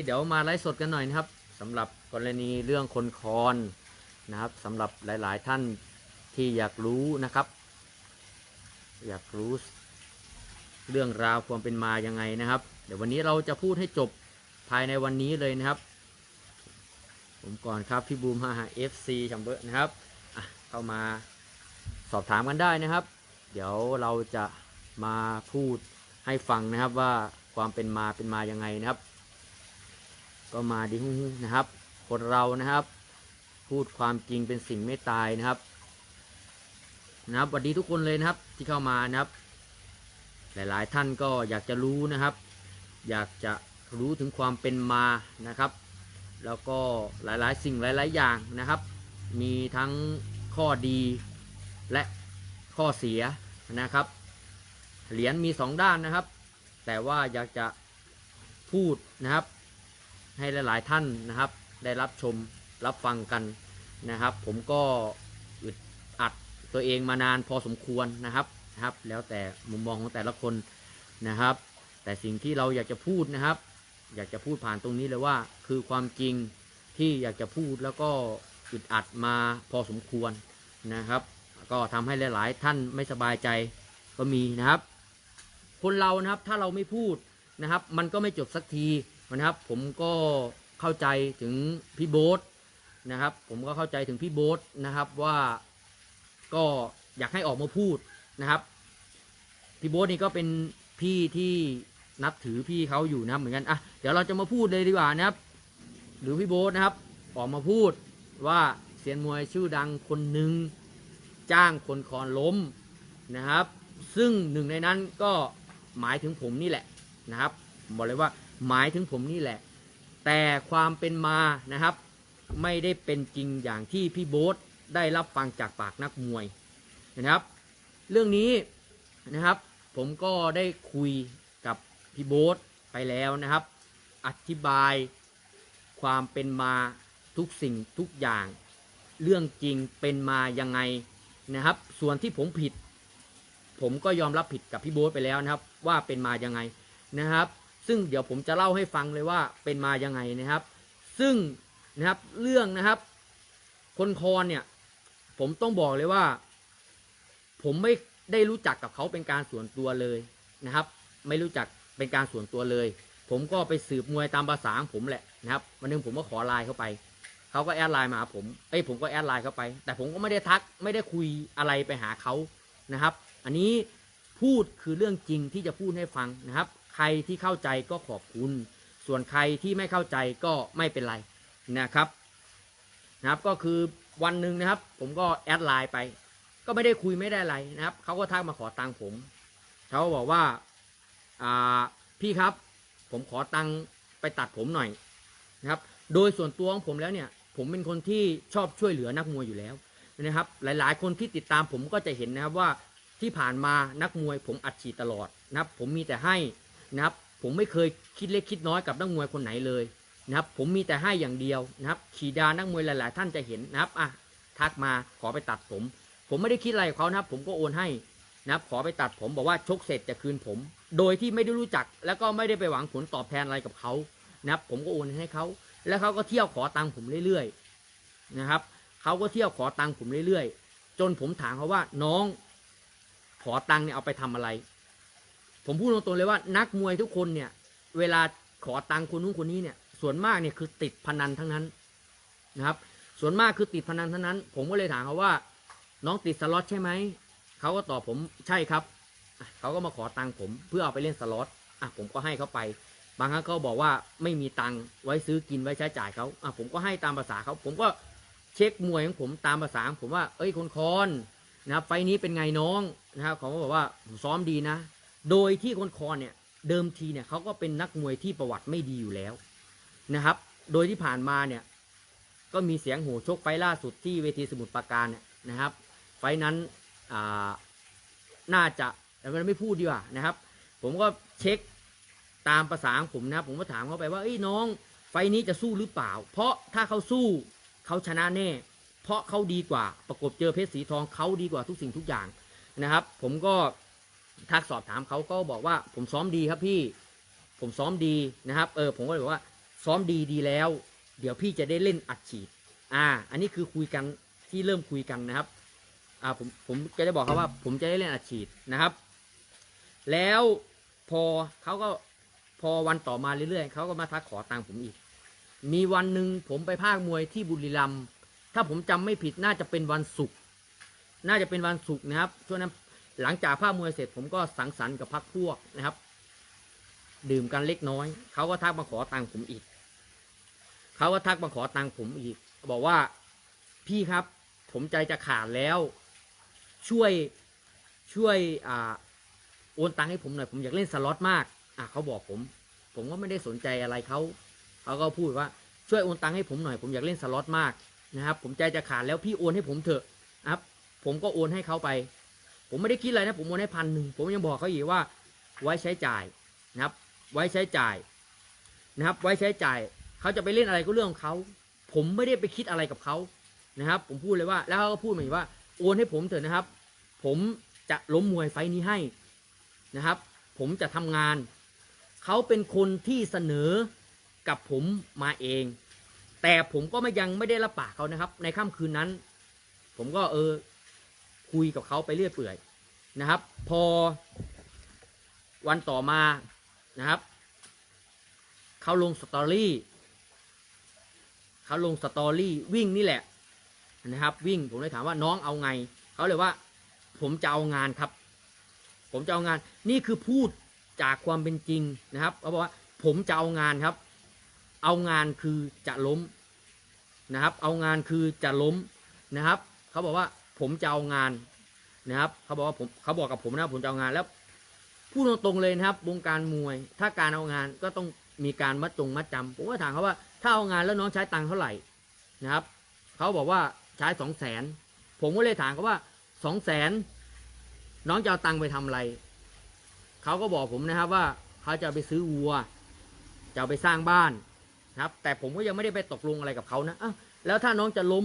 นี่เดี๋ยวมาไลฟ์สดกันหน่อยนะครับสำหรับกรณีเรื่องคนคอนนะครับสำหรับหลาย ๆ ท่านที่อยากรู้นะครับ อยากรู้เรื่องราวความเป็นมายังไงนะครับ เดี๋ยววันนี้เราจะพูดให้จบภายในวันนี้เลยนะครับ ผมก่อนครับพี่บูมฮาเอฟซีชัมเบอร์นะครับเข้ามาสอบถามกันได้นะครับ เดี๋ยวเราจะมาพูดให้ฟังนะครับว่าความเป็นมาเป็นมายังไงนะครับ ก็มาดีฮู้นะครับ คนเรานะครับ พูดความจริงเป็นสิ่งไม่ตายนะครับ นะครับสวัสดีทุกคนเลยนะครับที่เข้ามานะครับ หลายๆท่านก็อยากจะรู้นะครับ อยากจะรู้ถึงความเป็นมานะครับ แล้วก็หลายๆ สิ่งหลาย ๆ อย่างนะครับ มีทั้งข้อดีและข้อเสียนะครับ เหรียญมีสองด้านนะครับ แต่ว่าอยากจะพูดนะครับ ให้หลายๆท่านนะครับ ได้รับชมรับฟังกันนะครับ ผมก็อึดอัดตัวเองมานานพอสมควรนะครับนะครับ แล้วแต่มุมมองของแต่ละคนนะครับ แต่สิ่งที่เราอยากจะพูดนะครับ อยากจะพูดผ่านตรงนี้เลยว่า คือความจริงที่อยากจะพูดแล้วก็อึดอัดมาพอสมควรนะครับ ก็ทำให้หลาย ๆ ท่านไม่สบายใจก็มีนะครับ คนเรานะครับถ้าเราไม่พูดนะครับ มันก็ไม่จบสักที นะครับ ผมก็เข้าใจถึงพี่โบ๊ทนะครับ ผมก็เข้าใจถึงพี่โบ๊ทนะครับว่าก็อยากให้ออกมาพูดนะครับ พี่โบ๊ทนี่ก็เป็นพี่ที่นับถือพี่เขาอยู่นะเหมือนกันอะเดี๋ยวเราจะมาพูดเลยดีกว่านะครับ หรือพี่โบ๊ทนะครับ ออกมาพูดว่าเซียนมวยชื่อดังคนหนึ่งจ้างคนคอนล้มนะครับ ซึ่งหนึ่งในนั้นก็หมายถึงผมนี่แหละนะครับบอกเลยว่า หมายถึงผมนี่แหละ แต่ความเป็นมานะครับ ไม่ได้เป็นจริงอย่างที่พี่โบ๊ทได้รับฟังจากปากนักมวยนะครับ เรื่องนี้นะครับ ผมก็ได้คุยกับพี่โบ๊ทไปแล้วนะครับ อธิบายความเป็นมาทุกสิ่งทุกอย่าง เรื่องจริงเป็นมายังไงนะครับ ส่วนที่ผมผิด ผมก็ยอมรับผิดกับพี่โบ๊ทไปแล้วนะครับ ว่าเป็นมายังไงนะครับ ซึ่งเดี๋ยวผมจะเล่าให้ฟังเลยว่าเป็นมายังไงนะครับ ซึ่งนะครับเรื่องนะครับ คนคอนเนี่ยผมต้องบอกเลยว่า ผมไม่ได้รู้จักกับเขาเป็นการส่วนตัวเลยนะครับ ไม่รู้จักเป็นการส่วนตัวเลย ผมก็ไปสืบมวยตามภาษาของผมแหละนะครับวันหนึงผมก็ขอไลน์เข้าไปเขาก็แอดไลน์มาหาผมเอ้ยผมก็แอดไลน์เข้าไป แต่ผมก็ไม่ได้ทักไม่ได้คุยอะไรไปหาเขานะครับ อันนี้พูดคือเรื่องจริงที่จะพูดให้ฟังนะครับ ใครที่เข้าใจก็ขอบคุณ ส่วนใครที่ไม่เข้าใจก็ไม่เป็นไรนะครับนะครับก็คือวันหนึ่งนะครับ ผมก็แอดไลน์ไป ก็ไม่ได้คุยไม่ได้อะไรนะครับเขาก็ทักมาขอตังค์ผมเขาบอกว่าอ่าพี่ครับ ผมขอตังค์ไปตัดผมหน่อยนะครับ โดยส่วนตัวของผมแล้วเนี่ย ผมเป็นคนที่ชอบช่วยเหลือนักมวยอยู่แล้วนะครับ หลายๆ คนที่ติดตามผมก็จะเห็นนะครับว่าที่ผ่านมานักมวยผมอัดฉีดตลอดนะครับ ผมมีแต่ให้ นะครับ ผมไม่เคยคิดเล็กคิดน้อยกับนักมวยคนไหนเลยนะครับ ผมมีแต่ให้อย่างเดียวนะครับ ขีดานักมวยหลาย ๆ ท่านจะเห็นนะครับอะทักมาขอไปตัดผม ผมไม่ได้คิดอะไรกับเขานะครับ ผมก็โอนให้นะครับ ขอไปตัดผมบอกว่าชกเสร็จจะคืนผม โดยที่ไม่ได้รู้จัก แล้วก็ไม่ได้ไปหวังผลตอบแทนอะไรกับเขานะครับ ผมก็โอนให้เขาแล้วเขาก็เที่ยวขอตังค์ผมเรื่อยๆนะครับเขาก็เที่ยวขอตังค์ผมเรื่อยๆ จนผมถามเขาว่าน้องขอตังค์เนี่ยเอาไปทำอะไร ผมพูดตรงๆเลยว่านักมวยทุกคนเนี่ย เวลาขอตังค์คนนู้นคนนี้เนี่ย ส่วนมากเนี่ยคือติดพนันทั้งนั้นนะครับ ส่วนมากคือติดพนันทั้งนั้น ผมก็เลยถามเขาว่า น้องติดสล็อตใช่ไหมเขาก็ตอบผมใช่ครับเขาก็มาขอตังค์ผมเพื่อเอาไปเล่นสล็อตอะผมก็ให้เขาไป บางครั้งเขาบอกว่าไม่มีตังค์ไว้ซื้อกินไว้ใช้จ่ายเขาอะผมก็ให้ตามภาษาเขาผมก็เช็คมวยของผมตามภาษาผมว่า เอ้ยคนคอนนะครับไฟนี้เป็นไงน้องนะครับเขาก็บอกว่าผมซ้อมดีนะ โดยที่คนคอนเนี่ยเดิมทีเนี่ยเขาก็เป็นนักมวยที่ประวัติไม่ดีอยู่แล้วนะครับ โดยที่ผ่านมาเนี่ยก็มีเสียงโหชกไฟล่าสุดที่เวทีสมุทรปราการเนี่ยนะครับ ไฟนั้นอ่าน่าจะแต่มันไม่พูดดีกว่านะครับ ผมก็เช็คตามภาษาของผมนะครับ ผมก็ถามเขาไปว่าเอ้ยน้องไฟนี้จะสู้หรือเปล่า เพราะถ้าเขาสู้เขาชนะแน่ เพราะเขาดีกว่าประกบเจอเพชรสีทองเขาดีกว่าทุกสิ่งทุกอย่างนะครับ ผมก็ ทักสอบถามเขาก็บอกว่าผมซ้อมดีครับพี่ ผมซ้อมดีนะครับ เออผมก็เลยบอกว่าซ้อมดีดีแล้ว เดี๋ยวพี่จะได้เล่นอัดฉีด อ่า อันนี้คือคุยกันที่เริ่มคุยกันนะครับ อ่าผมผมก็จะบอกเขาว่า ผมจะได้เล่นอัดฉีดนะครับ แล้วพอเขาก็พอวันต่อมาเรื่อยๆเขาก็มาทักขอตังค์ผมอีก มีวันหนึ่งผมไปภาคมวยที่บุรีรัมย์ถ้าผมจำไม่ผิดน่าจะเป็นวันศุกร์น่าจะเป็นวันศุกร์นะครับช่วงนั้น หลังจากภาคมวยเสร็จผมก็สังสรรค์กับพักพวกนะครับ ดื่มกันเล็กน้อย เขาก็ทักมาขอตังค์ผมอีก เขาก็ทักมาขอตังค์ผมอีก บอกว่าพี่ครับ ผมใจจะขาดแล้ว ช่วยช่วยอ่าโอนตังค์ให้ผมหน่อย ผมอยากเล่นสล็อตมากอะเขาบอกผม ผมก็ไม่ได้สนใจอะไรเขาเขาก็พูดว่าช่วยโอนตังค์ให้ผมหน่อย ผมอยากเล่นสล็อตมากนะครับ ผมใจจะขาดแล้วพี่โอนให้ผมเถอะนะครับ ผมก็โอนให้เขาไป ผมไม่ได้คิดอะไรนะผมโอนให้พันหนึ่งผมยังบอกเขาอีกว่า ไว้ใช้จ่ายนะครับ ไว้ใช้จ่ายนะครับ ไว้ใช้จ่ายเขาจะไปเล่นอะไรก็เรื่องของเขาผมไม่ได้ไปคิดอะไรกับเขานะครับ ผมพูดเลยว่า แล้วเขาก็พูดมาอีกว่าโอนให้ผมเถอะนะครับ ผมจะล้มมวยไฟท์นี้ให้นะครับ ผมจะทำงาน เขาเป็นคนที่เสนอกับผมมาเอง แต่ผมก็ไม่ยังไม่ได้รับปากเขานะครับ ในค่ำคืนนั้น ผมก็เออ คุยกับเขาไปเรื่อยเปื่อยนะครับ พอวันต่อมานะครับเขาลงสตอรี่เขาลงสตอรี่วิ่งนี่แหละนะครับ วิ่งผมเลยถามว่าน้องเอาไงเขาเลยว่า ผมจะเอางานครับ ผมจะเอางาน นี่คือพูดจากความเป็นจริงนะครับเขาบอกว่าผมจะเอางานครับ เอางานคือจะล้มนะครับ เอางานคือจะล้มนะครับเขาบอกว่า ผมจะเอางานนะครับเขาบอกว่าผมเขาบอกกับผมนะผมจะเอางานแล้วพูดตรงๆเลยนะครับวงการมวย ถ้าการเอางานก็ต้องมีการมัดจงมัดจำผมก็ถามเขาว่าถ้าเอางานแล้วน้องใช้ตังค์เท่าไหร่นะครับเขาบอกว่าใช้สองแสนผมก็เลยถามเขาว่าสองแสนน้องจะเอาตังค์ไปทำอะไรเขาก็บอกผมนะครับว่าเขาจะไปซื้อวัว จะไปสร้างบ้านนะครับ แต่ผมก็ยังไม่ได้ไปตกลงอะไรกับเขานะอ้าวแล้วถ้าน้องจะล้ม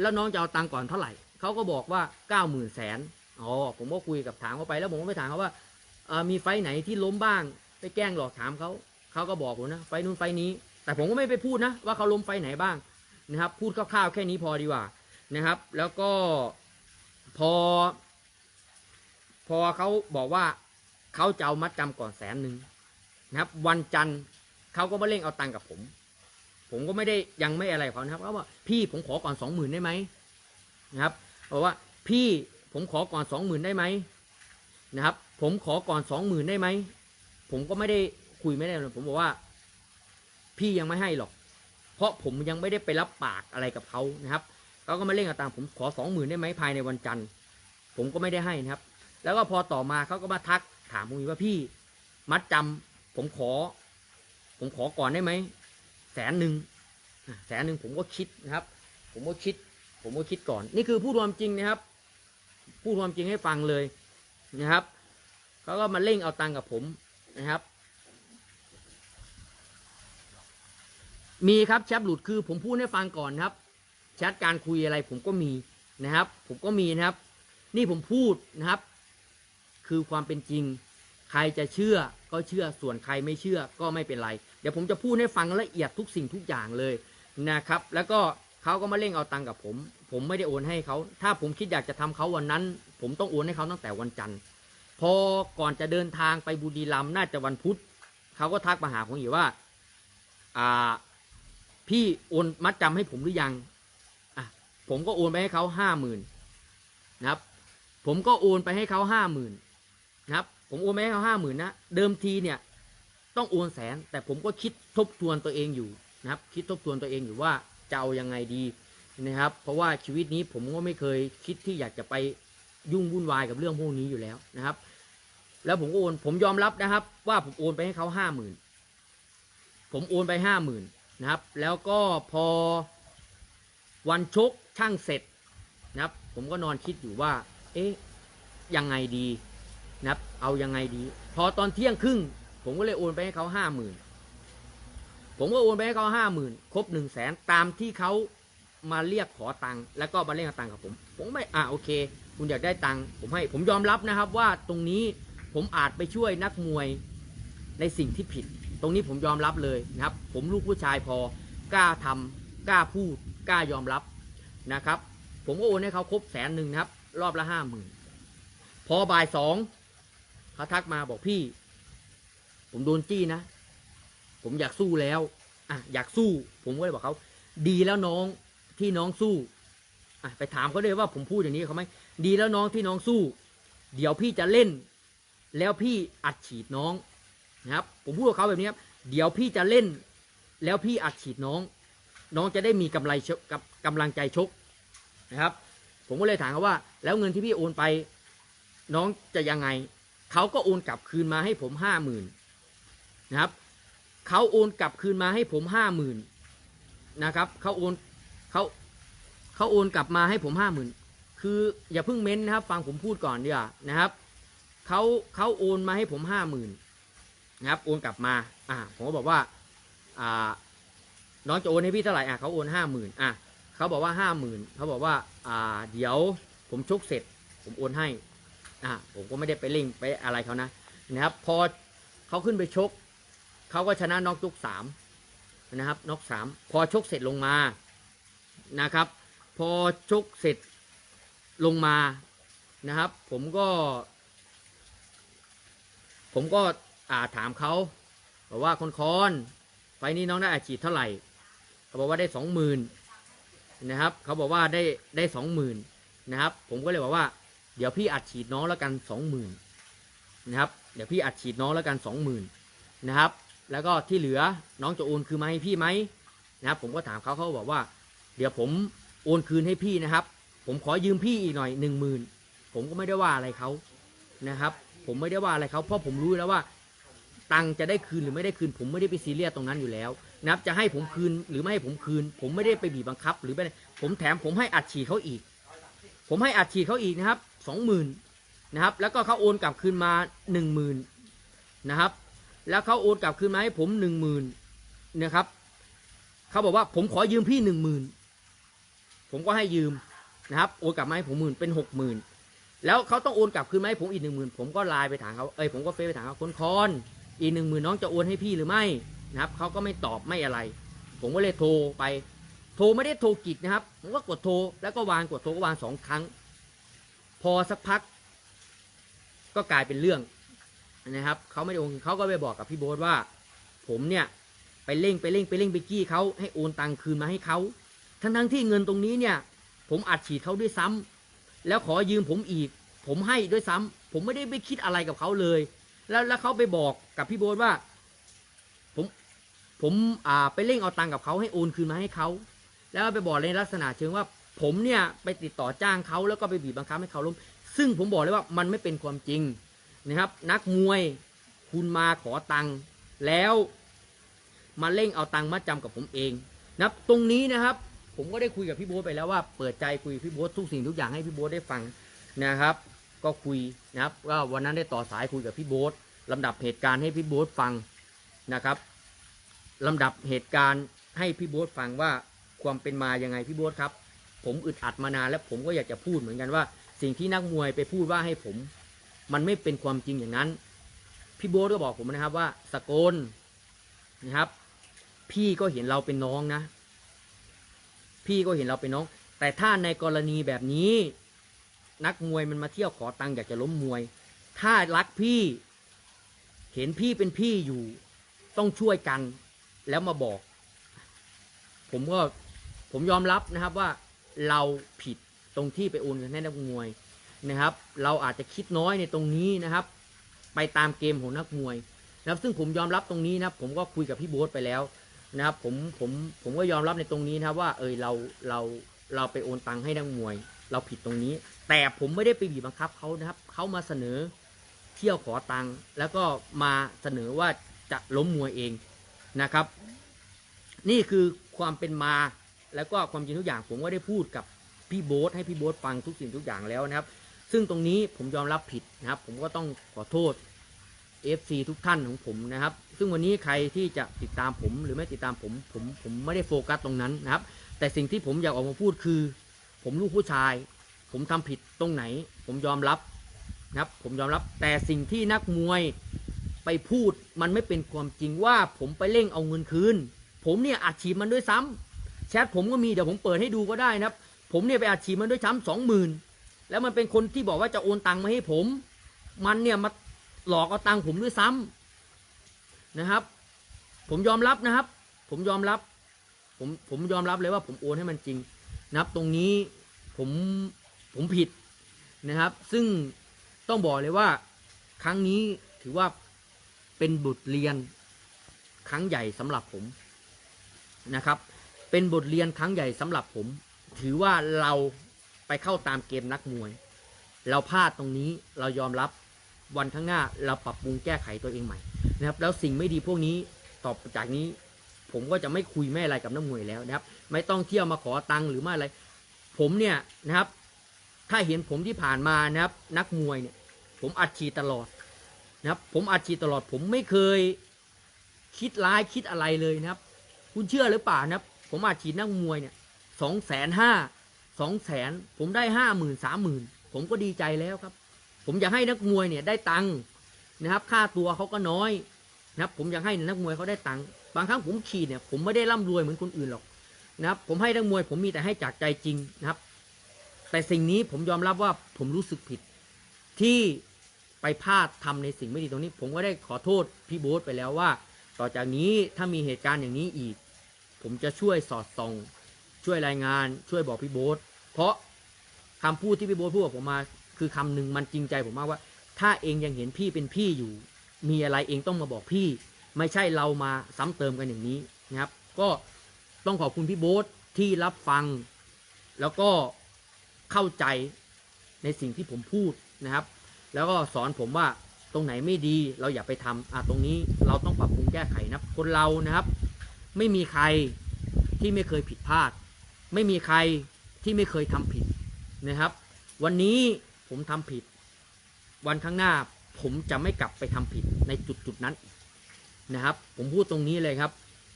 แล้วน้องจะเอาตังค์ก่อนเท่าไหร่ เขาก็บอกว่าเก้าหมื่นแสนอ๋อผมก็คุยกับถามเขาไปแล้วผมก็ไปถามเขาว่ามีไฟไหนที่ล้มบ้าง ไปแกล้งหลอกถามเขาเขาก็บอกผมนะไฟนู้นไฟนี้ แต่ผมก็ไม่ไปพูดนะว่าเขาล้มไฟไหนบ้างนะครับพูดคร่าวๆแค่นี้พอดีกว่านะครับ แล้วก็พอ พอเขาบอกว่าเขาจะเอามัดจำก่อนแสนหนึ่งนะครับ วันจันทร์เขาก็มาเร่งเอาตังค์กับผม ผมก็ไม่ได้ยังไม่อะไรเขานะครับเขาบอกพี่ผมขอก่อนสองหมื่นได้ไหมนะครับ บอกว่าพี่ผมขอก่อนสองหมื่นได้ไหมนะครับ ผมขอก่อนสองหมื่นได้ไหมผมก็ไม่ได้คุยไม่ได้เลยผมบอกว่า พี่ยังไม่ให้หรอก เพราะผมยังไม่ได้ไปรับปากอะไรกับเขานะครับเขาก็มาเร่งเอาตังค์ผมขอสองหมื่นได้ไหมภายในวันจันทร์ ผมก็ไม่ได้ให้นะครับ แล้วก็พอต่อมาเขาก็มาทักถามผมว่าพี่มัดจำผมขอ ผมขอก่อนได้ไหมแสนหนึ่งแสนหนึ่งผมก็คิดนะครับ ผมก็คิด ผมก็คิดก่อน นี่คือพูดความจริงนะครับพูดความจริงให้ฟังเลยนะครับเขาก็มาเร่งเอาตังค์กับผมนะครับ มีครับแชทหลุดคือผมพูดให้ฟังก่อนครับแชทการคุยอะไรผมก็มีนะครับ ผมก็มีนะครับ นี่ผมพูดนะครับ คือความเป็นจริง ใครจะเชื่อก็เชื่อส่วนใครไม่เชื่อก็ไม่เป็นไร เดี๋ยวผมจะพูดให้ฟังละเอียดทุกสิ่งทุกอย่างเลยนะครับ แล้วก็ เขาก็มาเร่งเอาตังค์กับผม ผมไม่ได้โอนให้เขา ถ้าผมคิดอยากจะทำเขาวันนั้น ผมต้องโอนให้เขาตั้งแต่วันจันทร์ พอก่อนจะเดินทางไปบุรีรัมย์น่าจะวันพุธเขาก็ทักมาหาผมอีกว่า อ่า พี่โอนมัดจำให้ผมหรือยัง อะ ผมก็โอนไปให้เขาห้าหมื่นนะครับ ผมก็โอนไปให้เขาห้าหมื่นนะครับ ผมโอนไปให้เขาห้าหมื่นนะ เดิมทีเนี่ย ต้องโอนแสน แต่ผมก็คิดทบทวนตัวเองอยู่นะครับ คิดทบทวนตัวเองอยู่ว่า จะเอายังไงดีนะครับ เพราะว่าชีวิตนี้ผมก็ไม่เคยคิดที่อยากจะไปยุ่งวุ่นวายกับเรื่องพวกนี้อยู่แล้วนะครับ แล้วผมก็โอนผมยอมรับนะครับ ว่าผมโอนไปให้เขาห้าหมื่นผมโอนไปห้าหมื่นนะครับ แล้วก็พอวันชกช่างเสร็จนะครับ ผมก็นอนคิดอยู่ว่า เอ๊ะยังไงดีนะครับ เอายังไงดี พอตอนเที่ยงครึ่งผมก็เลยโอนไปให้เขาห้าหมื่น ผมก็โอนไปให้เขาห้าหมื่นครบหนึ่งแสนตามที่เขามาเรียกขอตังค์แล้วก็มาเรียกตังค์กับผม ผมไม่อ่าโอเค คุณอยากได้ตังค์ผมให้ผมยอมรับนะครับว่าตรงนี้ผมอาจไปช่วยนักมวยในสิ่งที่ผิด ตรงนี้ผมยอมรับเลยนะครับ ผมลูกผู้ชายพอกล้าทำกล้าพูดกล้ายอมรับนะครับ ผมก็โอนให้เขาครบแสนหนึ่งนะครับ รอบละห้าหมื่นพอบ่ายสองเขาทักมาบอกพี่ ผมโดนจี้นะ ผมอยากสู้แล้ว อะอยากสู้ ผมก็เลยบอกเขาดีแล้วน้องที่น้องสู้ อะไปถามเขาเลยว่าผมพูดอย่างนี้เขาไหมดีแล้วน้องที่น้องสู้ เดี๋ยวพี่จะเล่น แล้วพี่อัดฉีดน้องนะครับ ผมพูดกับเขาแบบนี้ครับเดี๋ยวพี่จะเล่น แล้วพี่อัดฉีดน้อง น้องจะได้มีกำไรกกับกำลังใจชกนะครับ ผมก็เลยถามเขาว่า แล้วเงินที่พี่โอนไป น้องจะยังไงเขาก็โอนกลับคืนมาให้ผมห้าหมื่นนะครับ เขาโอนกลับคืนมาให้ผมห้าหมื่นนะครับเขาโอนเขาเขาโอนกลับมาให้ผมห้าหมื่นคืออย่าเพิ่งเม้นนะครับ ฟังผมพูดก่อนดีกว่านะครับเขาเขาโอนมาให้ผมห้าหมื่นนะครับโอนกลับมาอ่าผมก็บอกว่าอ่าน้องจะโอนให้พี่เท่าไหร่อะเขาโอนห้าหมื่นอะเขาบอกว่าห้าหมื่นเขาบอกว่าอ่าเดี๋ยวผมชกเสร็จ ผมโอนให้อะผมก็ไม่ได้ไปเร่งไปอะไรเขานะนะครับ พอเขาขึ้นไปชก เขาก็ชนะน็อกยกสามนะครับน็อกสามพอชกเสร็จลงมานะครับ พอชกเสร็จลงมานะครับ ผมก็ ผมก็อ่าถามเขาบอกว่าคนคอนไฟนี้น้องได้อาชีพเท่าไหร่เขาบอกว่าได้สองหมื่นนะครับเขาบอกว่าได้ได้สองหมื่นนะครับ ผมก็เลยบอกว่า เดี๋ยวพี่อัดฉีดน้องแล้วกันสองหมื่นนะครับ เดี๋ยวพี่อัดฉีดน้องแล้วกันสองหมื่นนะครับ แล้วก็ที่เหลือน้องจะโอนคืนมาให้พี่ไหมนะครับผมก็ถามเขาเขาบอกว่า เดี๋ยวผมโอนคืนให้พี่นะครับ ผมขอยืมพี่อีกหน่อยหนึ่งหมื่นผมก็ไม่ได้ว่าอะไรเขานะครับ ผมไม่ได้ว่าอะไรเขาเพราะผมรู้แล้วว่าตังค์จะได้คืนหรือไม่ได้คืน ผมไม่ได้ไปซีเรียสตรงนั้นอยู่แล้วนะครับจะให้ผมคืนหรือไม่ให้ผมคืน ผมไม่ได้ไปบีบบังคับ หรือไม่ได้ผมแถมผมให้อัดฉีดเขาอีก ผมให้อัดฉีดเขาอีกนะครับสองหมื่นนะครับแล้วก็เขาโอนกลับคืนมาหนึ่งหมื่นนะครับ แล้วเขาโอนกลับคืนมาให้ผมหนึ่งหมื่นนะครับเขาบอกว่าผมขอยืมพี่หนึ่งหมื่นผมก็ให้ยืมนะครับโอนกลับมาให้ผมหมื่นเป็นหกหมื่นแล้วเขาต้องโอนกลับคืนมาให้ผมอีกหนึ่งหมื่นผมก็ไลน์ไปถามเขาเอ้ยผมก็เฟซไปถามเขาคนคอนอีกหนึ่งหมื่นน้องจะโอนให้พี่หรือไม่นะครับเขาก็ไม่ตอบไม่อะไร ผมก็เลยโทรไป โทรไม่ได้โทรกิจนะครับผมก็กดโทรแล้วก็วางกดโทรก็วางสองครั้ง พอสักพัก ก็กลายเป็นเรื่อง นะครับเขาไม่ได้โอนเขาก็ไปบอกกับพี่โบ๊ทว่า ผมเนี่ยไปเร่งไปเร่งไปเร่งไปกี้เขาให้โอนตังคืนมาให้เขาทั้งทั้งที่เงินตรงนี้เนี่ย ผมอัดฉีดเขาด้วยซ้ำแล้วขอยืมผมอีก ผมให้ด้วยซ้ำผมไม่ได้ไปคิดอะไรกับเขาเลย แล้วแล้วเขาไปบอกกับพี่โบ๊ทว่า ผมผมอ่าไปเร่งเอาตังค์กับเขาให้โอนคืนมาให้เขาแล้วไปบอกในลักษณะเชิงว่า ผมเนี่ยไปติดต่อจ้างเขาแล้วก็ไปบีบบังคับให้เขาล้ม ซึ่งผมบอกเลยว่ามันไม่เป็นความจริง นะครับ นักมวยคุณมาขอตังค์แล้วมาเร่งเอาตังค์มาจำกับผมเองนะครับตรงนี้นะครับ ผมก็ได้คุยกับพี่โบ๊ทไปแล้วว่าเปิดใจคุยพี่โบ๊ททุกสิ่งทุกอย่างให้พี่โบ๊ทได้ฟังนะครับ ก็คุยนะครับว่าวันนั้นได้ต่อสายคุยกับพี่โบ๊ทลำดับเหตุการณ์ให้พี่โบ๊ทฟังนะครับลำดับเหตุการณ์ให้พี่โบ๊ทฟังว่าความเป็นมายังไงพี่โบ๊ทครับ ผมอึดอัดมานานแล้วผมก็อยากจะพูดเหมือนกันว่า สิ่งที่นักมวยไปพูดว่าให้ผม มันไม่เป็นความจริงอย่างนั้น พี่โบ๊ทก็บอกผมนะครับว่าสกลนะครับ พี่ก็เห็นเราเป็นน้องนะ พี่ก็เห็นเราเป็นน้อง แต่ถ้าในกรณีแบบนี้ นักมวยมันมาเที่ยวขอตังค์อยากจะล้มมวย ถ้ารักพี่ เห็นพี่เป็นพี่อยู่ ต้องช่วยกัน แล้วมาบอก ผมก็ผมยอมรับนะครับว่าเราผิดตรงที่ไปโอนเงินให้นักมวย นะครับ เราอาจจะคิดน้อยในตรงนี้นะครับ ไปตามเกมของนักมวยนะครับ ซึ่งผมยอมรับตรงนี้นะครับ ผมก็คุยกับพี่โบ๊ทไปแล้วนะครับ ผมผมผมก็ยอมรับในตรงนี้นะครับว่าเออเราเราเราไปโอนตังค์ให้นักมวย เราผิดตรงนี้ แต่ผมไม่ได้ไปบีบบังคับเขานะครับเขามาเสนอเที่ยวขอตังค์แล้วก็มาเสนอว่าจะล้มมวยเองนะครับ นี่คือความเป็นมาแล้วก็ความจริงทุกอย่างผมก็ได้พูดกับพี่โบ๊ทให้พี่โบ๊ทฟังทุกสิ่งทุกอย่างแล้วนะครับ ซึ่งตรงนี้ผมยอมรับผิดนะครับ ผมก็ต้องขอโทษ FC ทุกท่านของผมนะครับ ซึ่งวันนี้ใครที่จะติดตามผมหรือไม่ติดตามผมผมผมไม่ได้โฟกัสตรงนั้นนะครับ แต่สิ่งที่ผมอยากออกมาพูดคือ ผมลูกผู้ชาย ผมทำผิดตรงไหน ผมยอมรับนะครับ ผมยอมรับแต่สิ่งที่นักมวยไปพูดมันไม่เป็นความจริงว่าผมไปเร่งเอาเงินคืน ผมเนี่ยอัดฉีดมันด้วยซ้ำแชทผมก็มีเดี๋ยวผมเปิดให้ดูก็ได้นะครับ ผมเนี่ยไปอัดฉีดมันด้วยซ้ำสองหมื่น แล้วมันเป็นคนที่บอกว่าจะโอนตังค์มาให้ผม มันเนี่ยมาหลอกเอาตังค์ผมด้วยซ้ำนะครับ ผมยอมรับนะครับ ผมยอมรับ ผมผมยอมรับเลยว่าผมโอนให้มันจริงนะครับ ตรงนี้ผมผมผิดนะครับ ซึ่งต้องบอกเลยว่า ครั้งนี้ถือว่าเป็นบทเรียนครั้งใหญ่สำหรับผมนะครับ เป็นบทเรียนครั้งใหญ่สำหรับผม ถือว่าเรา ไปเข้าตามเกมนักมวย เราพลาดตรงนี้เรายอมรับวันข้างหน้าเราปรับปรุงแก้ไขตัวเองใหม่นะครับ แล้วสิ่งไม่ดีพวกนี้ต่อจากนี้ ผมก็จะไม่คุยไม่อะไรกับนักมวยแล้วนะครับ ไม่ต้องเที่ยวมาขอตังค์หรือไม่อะไร ผมเนี่ยนะครับ ถ้าเห็นผมที่ผ่านมานะครับ นักมวยเนี่ย ผมอัดฉีดตลอดนะครับ ผมอัดฉีดตลอด ผมไม่เคยคิดร้ายคิดอะไรเลยนะครับ คุณเชื่อหรือเปล่านะครับ ผมอัดฉีดนักมวยเนี่ยสองแสนห้า สองแสนผมได้ห้าหมื่นสามหมื่นผมก็ดีใจแล้วครับ ผมอยากให้นักมวยเนี่ยได้ตังค์นะครับ ค่าตัวเขาก็น้อยนะครับผมอยากให้นักมวยเขาได้ตังค์บางครั้งผมขีดเนี่ยผมไม่ได้ร่ำรวยเหมือนคนอื่นหรอกนะครับ ผมให้นักมวยผมมีแต่ให้จากใจจริงนะครับ แต่สิ่งนี้ผมยอมรับว่าผมรู้สึกผิด ที่ไปพลาดทำในสิ่งไม่ดีตรงนี้ ผมก็ได้ขอโทษพี่โบ๊ทไปแล้วว่า ต่อจากนี้ถ้ามีเหตุการณ์อย่างนี้อีก ผมจะช่วยสอดส่อง ช่วยรายงาน ช่วยบอกพี่โบ๊ท ราะคำพูดที่พี่โบ๊ทพูดกับผมมา คือคำหนึ่งมันจริงใจผมมากว่า ถ้าเองยังเห็นพี่เป็นพี่อยู่ มีอะไรเองต้องมาบอกพี่ ไม่ใช่เรามาซ้ำเติมกันอย่างนี้นะครับ ก็ต้องขอบคุณพี่โบ๊ทที่รับฟัง แล้วก็เข้าใจในสิ่งที่ผมพูดนะครับ แล้วก็สอนผมว่าตรงไหนไม่ดีเราอย่าไปทำอะตรงนี้เราต้องปรับปรุงแก้ไขนะคนเรานะครับ ไม่มีใครที่ไม่เคยผิดพลาด ไม่มีใคร ที่ไม่เคยทำผิดนะครับ วันนี้ผมทำผิด วันข้างหน้าผมจะไม่กลับไปทำผิดในจุดจุดนั้นนะครับ ผมพูดตรงนี้เลยครับ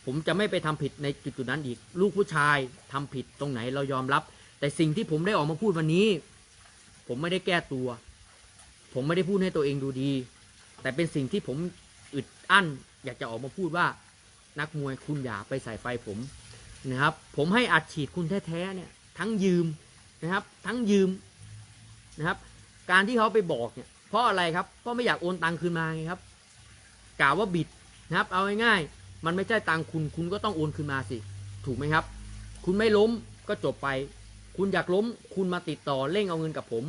ผมจะไม่ไปทำผิดในจุดจุดนั้นอีก ลูกผู้ชายทำผิดตรงไหนเรายอมรับ แต่สิ่งที่ผมได้ออกมาพูดวันนี้ ผมไม่ได้แก้ตัว ผมไม่ได้พูดให้ตัวเองดูดี แต่เป็นสิ่งที่ผมอึดอั้น อยากจะออกมาพูดว่านักมวยคุณอย่าไปใส่ไฟผมนะครับ ผมให้อัดฉีดคุณแท้ๆเนี่ย ทั้งยืมนะครับ ทั้งยืมนะครับ การที่เขาไปบอกเนี่ยเพราะอะไรครับเพราะไม่อยากโอนตังคืนมาไงครับกล่าวว่าบิดนะครับ เอาง่ายๆมันไม่ใช่ตังค์คุณคุณก็ต้องโอนคืนมาสิ ถูกไหมครับ คุณไม่ล้มก็จบไป คุณอยากล้ม คุณมาติดต่อเร่งเอาเงินกับผม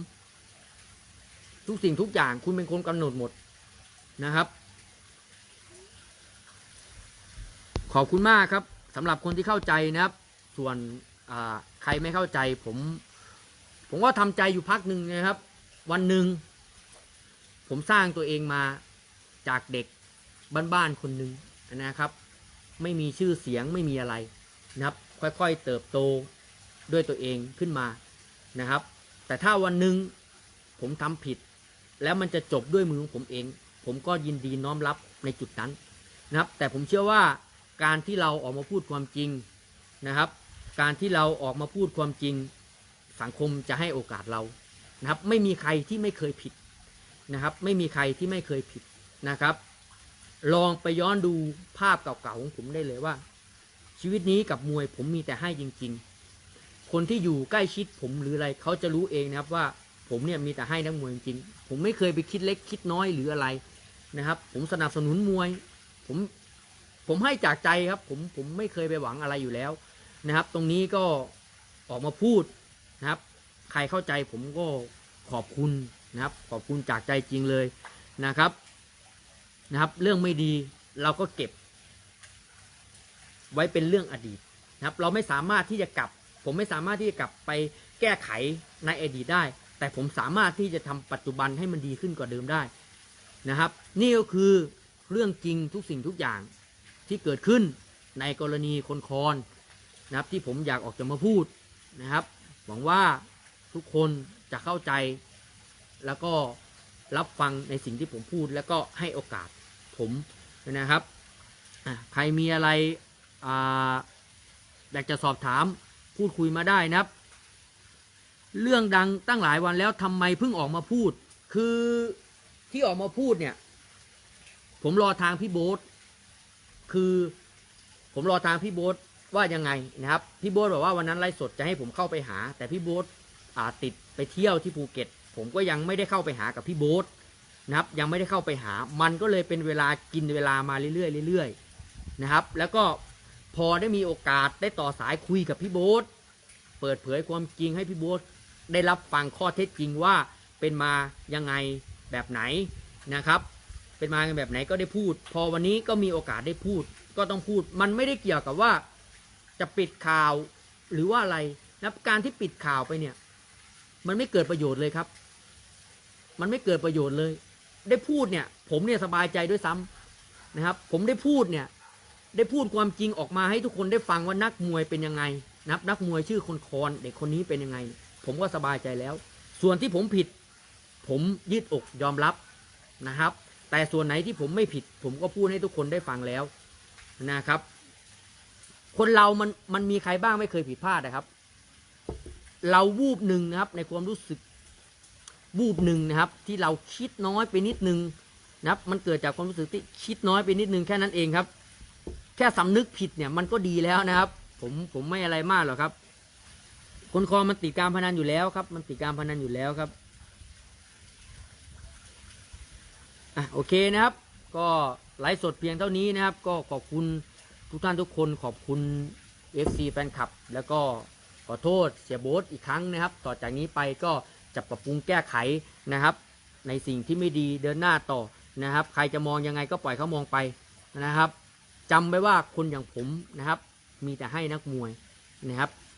ทุกสิ่งทุกอย่างคุณเป็นคนกำหนดหมดนะครับ ขอบคุณมากครับสำหรับคนที่เข้าใจนะครับ ส่วน ใครไม่เข้าใจผม ผมก็ทำใจอยู่พักหนึ่งนะครับ วันหนึ่งผมสร้างตัวเองมาจากเด็กบ้านๆคนหนึ่งนะครับ ไม่มีชื่อเสียงไม่มีอะไรนะครับ ค่อยๆเติบโตด้วยตัวเองขึ้นมานะครับ แต่ถ้าวันหนึ่งผมทำผิด แล้วมันจะจบด้วยมือของผมเอง ผมก็ยินดีน้อมรับในจุดนั้นนะครับ แต่ผมเชื่อว่าการที่เราออกมาพูดความจริงนะครับ การที่เราออกมาพูดความจริงสังคมจะให้โอกาสเรานะครับ ไม่มีใครที่ไม่เคยผิดนะครับ ไม่มีใครที่ไม่เคยผิดนะครับ ลองไปย้อนดูภาพเก่าๆของผมได้เลยว่า ชีวิตนี้กับมวยผมมีแต่ให้จริง ๆ คนที่อยู่ใกล้ชิดผมหรืออะไรเขาจะรู้เองนะครับว่าผมเนี่ยมีแต่ให้นักมวยจริงๆผมไม่เคยไปคิดเล็กคิดน้อยหรืออะไรนะครับ ผมสนับสนุนมวย ผมผมให้จากใจครับ ผมผมไม่เคยไปหวังอะไรอยู่แล้ว นะครับ ตรงนี้ก็ออกมาพูดนะครับ ใครเข้าใจผมก็ขอบคุณนะครับ ขอบคุณจากใจจริงเลยนะครับนะครับ เรื่องไม่ดีเราก็เก็บ ไว้เป็นเรื่องอดีตนะครับ เราไม่สามารถที่จะกลับ ผมไม่สามารถที่จะกลับไปแก้ไขในอดีตได้ แต่ผมสามารถที่จะทำปัจจุบันให้มันดีขึ้นกว่าเดิมได้นะครับ นี่ก็คือเรื่องจริงทุกสิ่งทุกอย่างที่เกิดขึ้นในกรณีคนคอน นะครับที่ผมอยากออกจะมาพูดนะครับ หวังว่าทุกคนจะเข้าใจ แล้วก็รับฟังในสิ่งที่ผมพูดแล้วก็ให้โอกาสผมนะครับใครมีอะไรออยากจะสอบถามพูดคุยมาได้นะครับ เรื่องดังตั้งหลายวันแล้วทำไมเพิ่งออกมาพูด คือที่ออกมาพูดเนี่ยผผมรอทางพี่โบ๊ทคือผมรอทางพี่โบ๊ท ว่ายังไงนะครับ พี่โบ๊ทบอกว่าวันนั้นไลฟ์สดจะให้ผมเข้าไปหา แต่พี่โบ๊ทติดไปเที่ยวที่ภูเก็ต ผมก็ยังไม่ได้เข้าไปหากับพี่โบ๊ทนะครับยังไม่ได้เข้าไปหา มันก็เลยเป็นเวลากินเวลามาเรื่อยๆเรื่อยๆนะครับ แล้วก็พอได้มีโอกาสได้ต่อสายคุยกับพี่โบ๊ทเปิดเผยความจริงให้พี่โบ๊ทได้รับฟังข้อเท็จจริงว่าเป็นมายังไงแบบไหนนะครับ เป็นมาแบบไหนก็ได้พูด พอวันนี้ก็มีโอกาสได้พูด ก็ต้องพูด มันไม่ได้เกี่ยวกับว่า จะปิดข่าวหรือว่าอะไรนะการที่ปิดข่าวไปเนี่ย มันไม่เกิดประโยชน์เลยครับ มันไม่เกิดประโยชน์เลย ได้พูดเนี่ย ผมเนี่ยสบายใจด้วยซ้ำนะครับ ผมได้พูดเนี่ย ได้พูดความจริงออกมาให้ทุกคนได้ฟังว่านักมวยเป็นยังไงนับนักมวยชื่อคนคอนเด็กคนนี้เป็นยังไง ผมก็สบายใจแล้ว ส่วนที่ผมผิด ผมยืดอกยอมรับนะครับ แต่ส่วนไหนที่ผมไม่ผิด ผมก็พูดให้ทุกคนได้ฟังแล้วนะครับ คนเรามันมันมีใครบ้างไม่เคยผิดพลาดนะครับ เราวูบหนึ่งนะครับ ในความรู้สึกวูบหนึ่งนะครับ ที่เราคิดน้อยไปนิดนึงนะครับ มันเกิดจากความรู้สึกที่คิดน้อยไปนิดนึงแค่นั้นเองครับ แค่สำนึกผิดเนี่ยมันก็ดีแล้วนะครับ ผมผมไม่อะไรมากหรอกครับ คนคอมันติดการพนันอยู่แล้วครับ มันติดการพนันอยู่แล้วครับอะโอเคนะครับ ก็ไลฟ์สดเพียงเท่านี้นะครับ ก็ขอบคุณ ทุกท่านทุกคนขอบคุณ FC แฟนคลับ แล้วก็ขอโทษเสียโบ๊ทอีกครั้งนะครับ ต่อจากนี้ไปก็จะปรับปรุงแก้ไขนะครับ ในสิ่งที่ไม่ดีเดินหน้าต่อนะครับ ใครจะมองยังไงก็ปล่อยเขามองไปนะครับจำไว้ว่าคนอย่างผมนะครับ มีแต่ให้นักมวยนะครับ